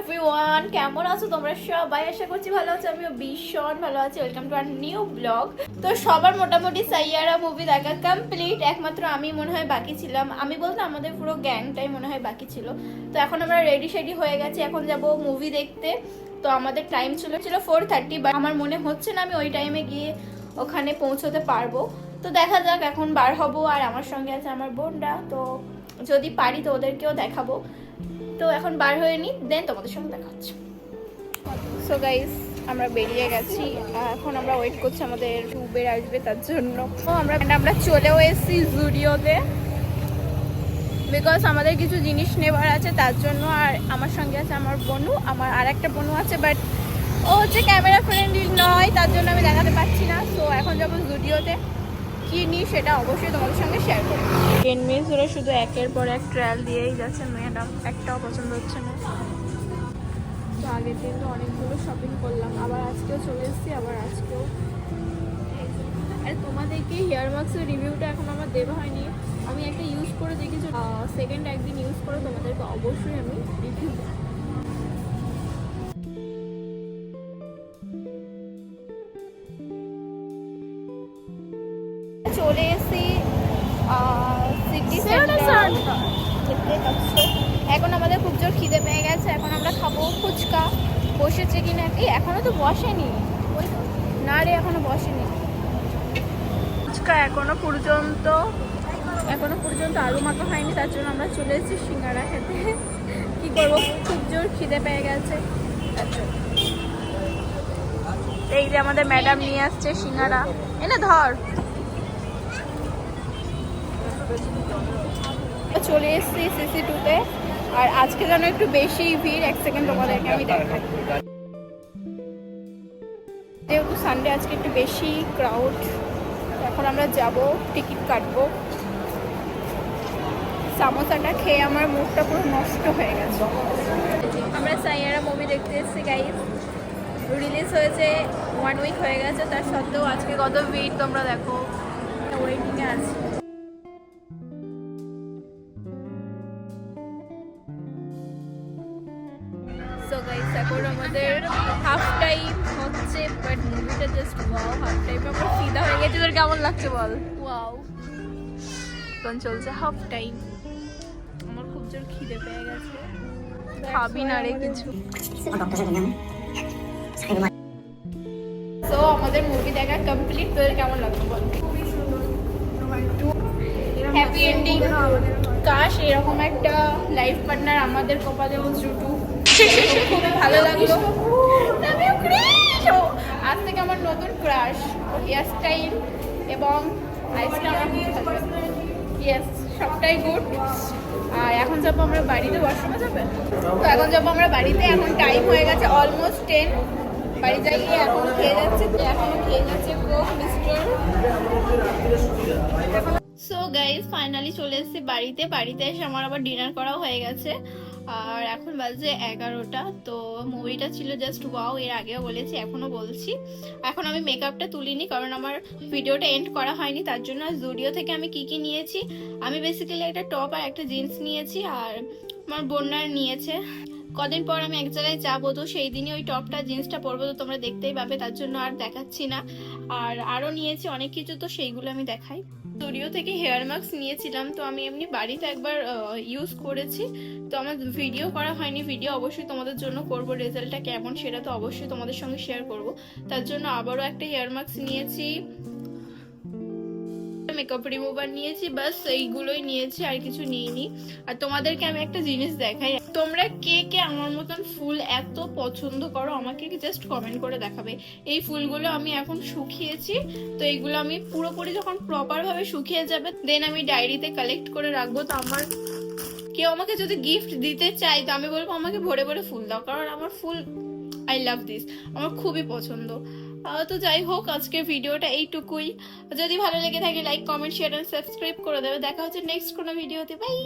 Everyone, কেমন আছো তোমরা সবাই? আশা করছি ভালো আছো, আমিও ভীষণ ভালো আছি। Welcome to our new blog তো সবার মোটামুটি সাইয়ারা মুভি দেখা কমপ্লিট একমাত্র আমি মনে হয় বাকি ছিলাম। আমি বলতে আমাদের পুরো গ্যাংটাই মনে হয় বাকি ছিল। তো এখন আমরা রেডি শেডি হয়ে গেছি। এখন যাব মুভি দেখতে। তো আমাদের টাইম ছিল ছিল ফোর থার্টি বা আমার মনে হচ্ছে না আমি ওই টাইমে গিয়ে ওখানে পৌঁছতে পারব। তো দেখা যাক, এখন বার হব আর আমার সঙ্গে আছে আমার বোনরা। তো যদি পারি তো ওদেরকেও দেখাবো। তো এখন বার হয়ে নি দেন তোমাদের সঙ্গে দেখা হচ্ছে। সো গাইস আমরা বেরিয়ে গেছি। এখন আমরা ওয়েট করছি আমাদের উবের আসবে তার জন্য। আমরা আমরা চলেও এসেছি জুডিওতে। বিকজ আমাদের কিছু জিনিস নেবার আছে তার জন্য। আর আমার সঙ্গে আছে আমার বনু, আমার আর একটা বনু আছে বাট ও হচ্ছে ক্যামেরা ফ্রেন্ডলি নয়, তার জন্য আমি দেখাতে পারছি না। সো এখন যাব জুডিওতে। কি নিই সেটা অবশ্যই তোমাদের সঙ্গে শেয়ার করব। টেন মিনিটস ধরে শুধু একের পর এক ট্রায়াল দিয়েই যাচ্ছে ম্যাডাম একটাও পছন্দ হচ্ছে না। তো আগের দিন তো অনেকগুলো শপিং করলাম আবার আজকেও চলে এসেছি আবার আজকেও। আর তোমাদেরকে হেয়ার মাস্কের রিভিউটা এখন আমার দেওয়া হয়নি। আমি একটা ইউজ করে দেখেছি। সেকেন্ড একদিন ইউজ করে তোমাদেরকে অবশ্যই আমি রিভিউ দেখতে পাচ্ছ এখন আমাদের খুব জোর খিদে পেয়ে গেছে। এখন আমরা খাব ফুচকা। বসেছে কিনা এই এখনও তো বসেনি। না রে, এখনও বসেনি। ফুচকা এখনও পর্যন্ত এখনও পর্যন্ত আলু মাখা হয়নি। তার জন্য আমরা চলে এসেছি সিঙ্গারা খেতে। কি করব? খুব জোর খিদে পেয়ে গেছে। এই যে আমাদের ম্যাডাম নিয়ে আসছে সিঙ্গারা। এনে ধর। চলে এসেছি সিসি টুতে আর আজকে যেন একটু বেশি ভিড়, এক সেকেন্ড তোমাদেরকে আমি দেখাই। যেহেতু সানডে আজকে একটু বেশি ক্রাউড এখন আমরা যাব, টিকিট কাটবো। সামোসাটা খেয়ে আমার মুখটা পুরো নষ্ট হয়ে গেছে। আমরা সাইয়ারা মুভি দেখতে এসেছি গাইজ রিলিজ হয়েছে ওয়ান উইক হয়ে গেছে, তার সত্ত্বেও আজকে কত ভিড় তোমরা দেখো। ওয়েটিংয়ে আছে। সো গাইস এখন আমাদের হাফ টাইম হচ্ছে বাট মুভিটা জাস্ট ওয়াও হাফ টাইম আমরা ফিদা হয়ে গেছে। তোর কেমন লাগছে বল? ওয়াও এখন চলছে হাফ টাইম আমার খুব জোর খিদে পেয়ে গেছে। খাবি না রে কিছু। সো আমাদের মুভি দেখা কমপ্লিট তোদের কেমন লাগল বল? হ্যাপি এন্ডিং কাশ এরকম একটা লাইফ পার্টনার আমাদের কপালেও জুটু খুব ভালো লাগল আজ থেকে আমার নতুন ক্রাশ হেয়ার স্টাইল এবং ইয়েস সবটাই গুড আর এখন যাব আমরা বাড়িতে ওয়াশরুমে যাবে তো এখন যাব আমরা বাড়িতে এখন টাইম হয়ে গেছে অলমোস্ট টেন বাড়ি যাই এখন খেয়ে যাচ্ছে এখনও খেয়ে যাচ্ছে কোক মিস্টার গাইজ ফাইনালি চলে এসেছি বাড়িতে। বাড়িতে এসে আমার আবার ডিনার করাও হয়ে গেছে। আর এখন বাজে এগারোটা, তো মুভিটা ছিল জাস্ট ওয়াও এর আগেও বলেছি, এখনও বলছি। এখন আমি মেকআপটা তুলিনি, কারণ আমার ভিডিওটা এন্ড করা হয়নি, তার জন্য জুডিও থেকে আমি কি কি নিয়েছি। আমি বেসিক্যালি একটা টপ আর একটা জিন্স নিয়েছি, আর আমার বন্যার নিয়েছে। কদিন পর আমি এক জায়গায় যাব, তো সেই দিনই ওই টপটা জিন্সটা পরবো, তো তোমরা দেখতেই পাবে, তার জন্য আর দেখাচ্ছি না। আর আরও নিয়েছি অনেক কিছু, তো সেইগুলো আমি দেখাই। স্টুডিও থেকে হেয়ার মাস্ক নিয়েছিলাম, তো আমি এমনি বাড়িতে একবার ইউজ করেছি। তো আমার ভিডিও করা হয়নি ভিডিও অবশ্যই তোমাদের জন্য করব রেজাল্টটা কেমন সেটা তো অবশ্যই তোমাদের সঙ্গে শেয়ার করব। তার জন্য আবারও একটা হেয়ার মাস্ক নিয়েছি মেকআপ রিমুভার নিয়েছি বাস এইগুলোই নিয়েছি, আর কিছু নিইনি। আর তোমাদেরকে আমি একটা জিনিস দেখাই তোমরা কে কে আমার মতন ফুল এত পছন্দ করো, আমাকে জাস্ট কমেন্ট করে দেখাবে। এই ফুলগুলো আমি এখন শুকিয়েছি, তো এইগুলো আমি পুরোপুরি যখন প্রপার ভাবে শুকিয়ে যাবে দেন আমি ডায়েরিতে কালেক্ট করে রাখব। তো আমার কেউ আমাকে যদি গিফট দিতে চাই তো আমি বলব, আমাকে ভরে ভরে ফুল দাও। কারণ আমার ফুল আই লাভ দিস আমার খুবই পছন্দ। তো যাই হোক, আজকের ভিডিওটা এইটুকুই। যদি ভালো লেগে থাকে like comment share and subscribe করে দেবে। দেখা হচ্ছে নেক্সট কোনো ভিডিওতে। বাই